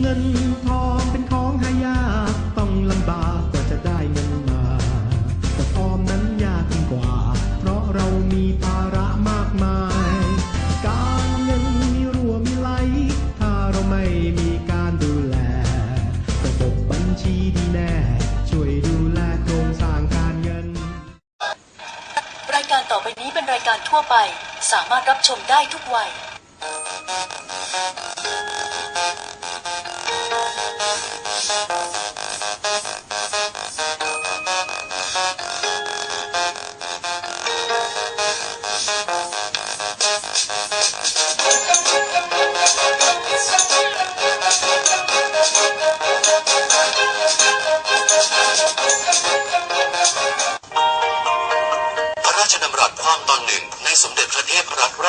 เงินทองเป็นของหายากต้องลำบากกว่าจะได้เงินมาแต่ออมนั้นยากกว่า เพราะเรามีภาระมากมาย การเงินมีรั่วมีไหล ถ้าเราไม่มีการดูแลระบบบัญชีดีแน่ ช่วยดูแลโครงสร้างการเงิน รายการต่อไปนี้เป็นรายการทั่วไป สามารถรับชมได้ทุกวัย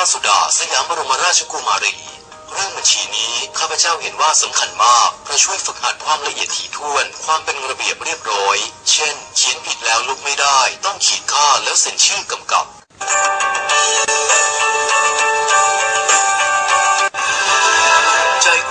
รัตนราชสุดาสยามบรมราชกุมารีเรื่องบัญชีนี้ข้าพเจ้าเห็นว่าสำคัญมากเพราะช่วยฝึกหัดความละเอียดถี่ถ้วน ความเป็นระเบียบเรียบร้อย เช่น เขียนผิดแล้วลบไม่ได้ ต้องขีดค่าแล้วเซ็นชื่อกำกับ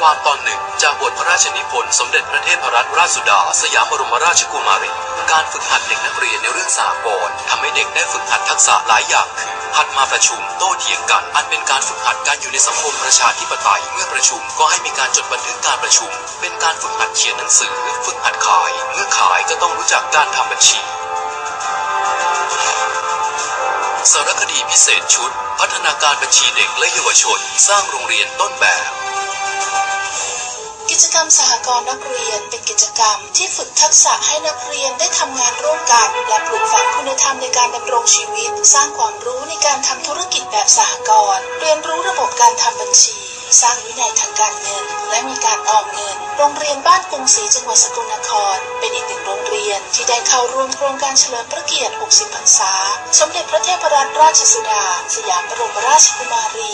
ความตอนหนึ่งจากบทพระราชนิพนธ์สมเด็จพระเทพรัตนราชสุดา สยามบรมราชกุมารีการฝึกหัดเด็กนักเรียนในเรื่องสากลทำให้เด็กได้ฝึกหัดทักษะหลายอย่างคือหัดมาประชุมโต้เถียงกัน อันเป็นการฝึกหัดการอยู่ในสังคมประชาธิปไตยเมื่อประชุมก็ให้มีการจดบันทึกการประชุม เป็นการฝึกหัดเขียนหนังสือ ฝึกหัดขาย เมื่อขายก็ต้องรู้จักการทำบัญชีสารคดีพิเศษชุด พัฒนาการบัญชีเด็กและเยาวชน สร้างโรงเรียนต้นแบบ จกรรมสหกรณ์นักเรียนเป็นกิจกรรมที่ฝึกทักษะให้นักเรียนได้ทำงานร่วมกัน และปลูกฝังคุณธรรมในการดำรงชีวิต สร้างความรู้ในการทำธุรกิจแบบสหกรณ์เรียนรู้ระบบการทำบัญชี สร้างวินัยทางการเงิน และมีการออมเงิน โรงเรียนบ้านกรุงศรีจังหวัดสกลนคร เป็นอีกหนึ่งโรงเรียนที่ได้เข้าร่วมโครงการเฉลิมพระเกียรติ 60 พรรษา สมเด็จพระเทพรัตนราชสุดา สยามบรมราชกุมารี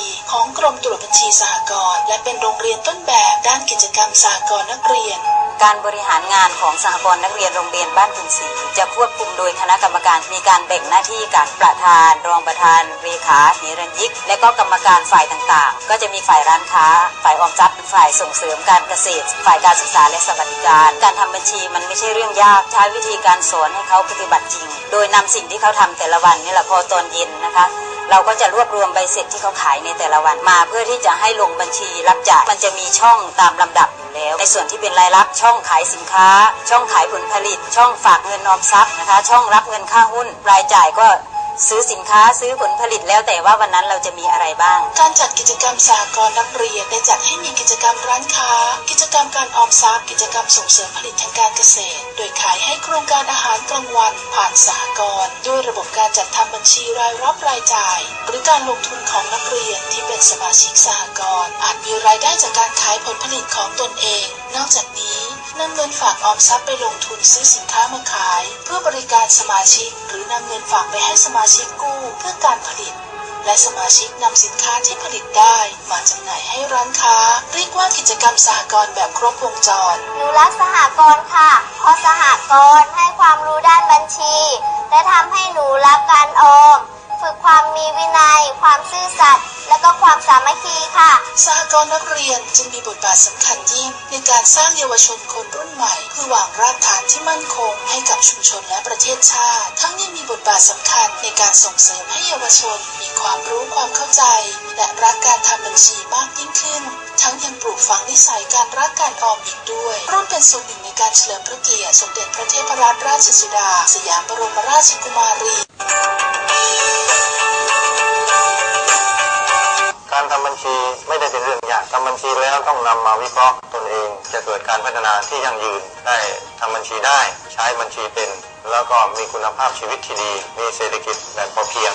รมตรวจบัญชีสหกรณ์และเป็นโรงเรียนต้นแบบด้านกิจกรรมสหกรณ์นักเรียน การบริหารงานของสหกรณ์นักเรียนโรงเรียนบ้านกรุงศรีจะควบคุมโดยคณะกรรมการมีการแบ่งหน้าที่กันประธาน รองประธานเลขาเหรัญยิก และก็กรรมการฝ่ายต่างๆ ก็จะมีฝ่ายร้านค้า ฝ่ายออมทรัพย์ฝ่ายส่งเสริมการเกษตร ฝ่ายการศึกษาและสวัสดิการ การทำบัญชีมันไม่ใช่เรื่องยากใช้วิธีการสอนให้เขาปฏิบัติจริง โดยนำสิ่งที่เขาทำแต่ละวันนี่แหละพอตอนเย็นนะคะ เราก็จะรวบรวมใบเสร็จที่เขาขายในแต่ละวันมา เพื่อที่จะให้ลงบัญชีรับจ่ายมันจะมีช่องตามลำดับอยู่แล้ว ในส่วนที่เป็นรายรับช่องขายสินค้า ช่องขายผลผลิต ช่องฝากเงินออมทรัพย์นะคะ ช่องรับเงินค่าหุ้นรายจ่ายก็ ซื้อสินค้าซื้อผลผลิตแล้วแต่ว่าวันนั้นเราจะมีอะไรบ้าง การจัดกิจกรรมสหกรณ์นักเรียนได้จัดให้มีกิจกรรมร้านค้า กิจกรรมการออมทรัพย์ กิจกรรมส่งเสริมผลิตทางการเกษตร โดยขายให้โครงการอาหารกลางวันผ่านสหกรณ์ด้วยระบบการจัดทำบัญชีรายรับรายจ่าย หรือการลงทุนของนักเรียนที่เป็นสมาชิกสหกรณ์อาจมีรายได้จากการขายผลผลิตของตนเอง นอกจากนี้ นำเงินฝากออมทรัพย์ไปลงทุนซื้อสินค้ามาขาย เพื่อบริการสมาชิก หรือนำเงินฝากไปให้สมาชิกกู้เพื่อการผลิต และสมาชิกนำสินค้าที่ผลิตได้ มาจำหน่ายให้ร้านค้า เรียกว่ากิจกรรมสหกรณ์แบบครบวงจร หนูรักสหกรณ์ค่ะ เพราะสหกรณ์ให้ความรู้ด้านบัญชี และทำให้หนูรักการออม ฝึกความมีวินัย ความซื่อสัตย์ และก็ความสามัคคีค่ะ สห กรนักเรียนจึงมีบทบาทสำคัญยิ่ง ในการสร้างเยาวชนคนรุ่นใหม่ เพื่อวางรากฐานที่มั่นคงให้กับชุมชนและประเทศชาติ ทั้งยังมีบทบาทสำคัญในการส่งเสริมให้เยาวชน มีความรู้ความเข้าใจ และรักการทำบัญชีมากยิ่งขึ้น ทั้งยังปลูกฝังนิสัยการรักการออมอีกด้วย ร่วมเป็นส่วนหนึ่งในการเฉลิมพระเกียรติสมเด็จพระเทพรัตนราชสุดา สยามบรมราชกุมารี ทำบัญชีแล้วต้องนำมาวิเคราะห์ตนเอง จะเกิดการพัฒนาที่ยั่งยืนได้ทำบัญชีได้ ใช้บัญชีเป็น แล้วก็มีคุณภาพชีวิตที่ดี มีเศรษฐกิจแบบพอเพียง